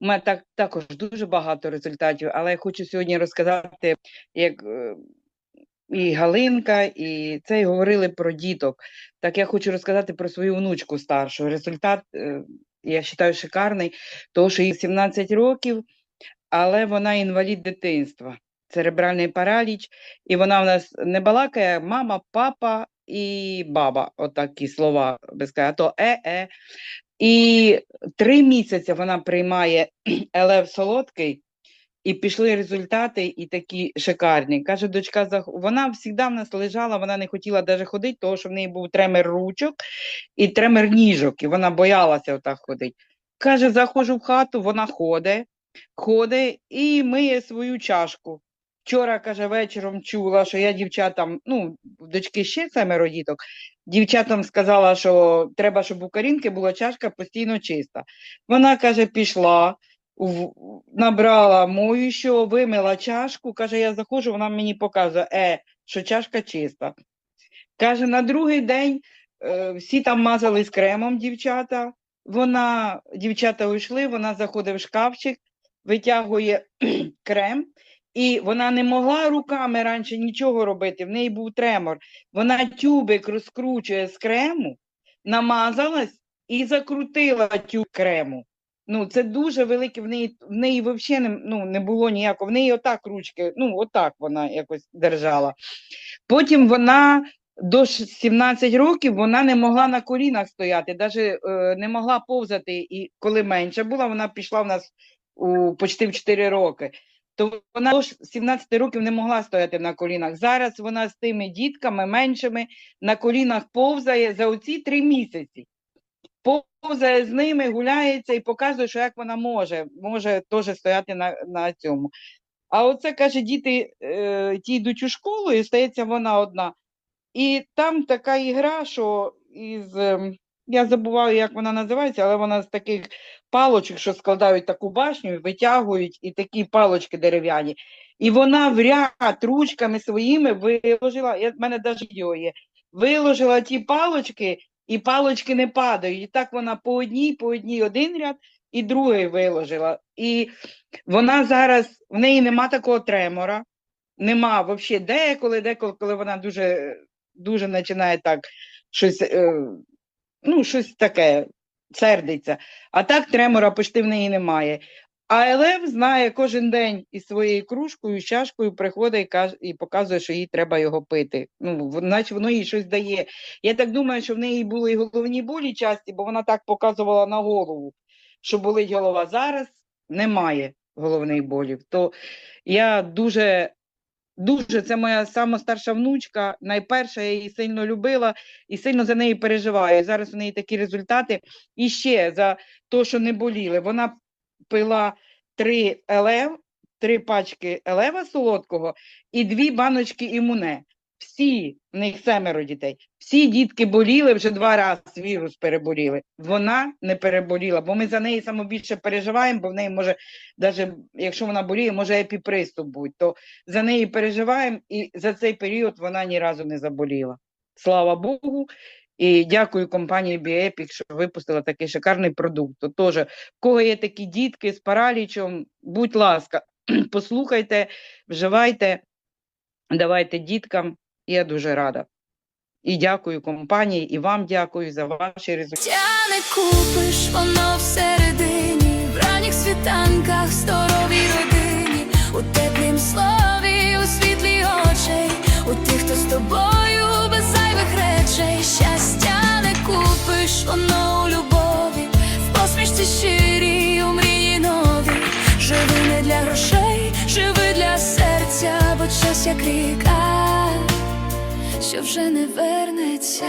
У мене так, також дуже багато результатів, але я хочу сьогодні розказати, як е, і Галинка, і це і говорили про діток. Так я хочу розказати про свою внучку старшу. Результат, е, я вважаю, шикарний, тому що їй 17 років, але вона інвалід дитинства, церебральний параліч, і вона в нас не балакає мама, папа і баба, отакі слова а то е-е. І три місяці вона приймає Елев Солодкий, і пішли результати, і такі шикарні. Каже, дочка, вона завжди в нас лежала, вона не хотіла навіть ходити, тому що в неї був тремер ручок і тремер ніжок, і вона боялася отак ходити. Каже, заходжу в хату, вона ходить, ходить і миє свою чашку. Вчора, каже, вечором чула, що я дівчатам, ну, дочки ще семеро діток, дівчатам сказала, що треба, щоб у Карінки була чашка постійно чиста. Вона, каже, пішла, в- набрала мою, що вимила чашку, каже, я заходжу, вона мені показує, е, що чашка чиста. Каже, на другий день е, всі там мазались кремом, дівчата. Вона, дівчата уйшли, вона заходить в шкафчик, витягує крем, і вона не могла руками раніше нічого робити, в неї був тремор. Вона тюбик розкручує з крему, намазалась і закрутила тюб крему. Ну, це дуже велике, в неї, в неї взагалі не, ну, не було ніякого, в неї отак ручки, ну, отак вона якось держала. Потім вона до 17 років вона не могла на колінах стояти, навіть е, не могла повзати. І коли менше була, вона пішла в нас у почти в 4 роки. То вона до ш- 17 років не могла стояти на колінах. Зараз вона з тими дітками меншими на колінах повзає за оці три місяці. Повзає з ними, гуляється і показує, що як вона може, може теж стояти на, на цьому. А оце каже, діти е, ті йдуть у школу, і стається вона одна. І там така ігра, що із, ем, я забуваю, як вона називається, але вона з таких палочок, що складають таку башню, витягують, і такі палочки дерев'яні. І вона в ряд ручками своїми виложила, я, в мене навіть відео є, виложила ті палочки, і палочки не падають. І так вона по одній, по одній один ряд, і другий виложила. І вона зараз, в неї нема такого тремора, нема взагалі деколи, деколи, коли вона дуже, дуже починає так щось, е, ну, щось таке, сердиться. А так тремора почти в неї немає. А Елев знає кожен день із своєю кружкою, чашкою приходить і каже і показує, що їй треба його пити. Ну, наче воно їй щось дає. Я так думаю, що в неї були головні болі часті, бо вона так показувала на голову, що болить голова. Зараз немає головних болів. То я дуже, дуже, це моя сама старша внучка, найперша, я її сильно любила і сильно за неї переживаю. Зараз у неї такі результати. І ще за те, що не боліли. Вона пила три елев, три пачки елева солодкого і дві баночки імуне. Всі, в них семеро дітей, всі дітки боліли вже два рази вірус переболіли. Вона не переболіла, бо ми за неї саме більше переживаємо, бо в неї може, навіть якщо вона боліє, може епіприступ бути, то за неї переживаємо, і за цей період вона ні разу не заболіла. Слава Богу. І дякую компанії Біепік, що випустила такий шикарний продукт. То в кого є такі дітки з паралічом, будь ласка, послухайте, вживайте, давайте діткам. Я дуже рада. І дякую компанії, і вам дякую за ваші результати. Життя не купиш, воно всередині, в ранніх світанках, здоровій родині, у теплім слові, у світлі очей, у тих, хто з тобою без зайвих речей. Щастя не купиш, воно у любові, в посмішці щирій, у мрії нові. Живи не для грошей, живи для серця, бо час як ріка, що вже не вернеться.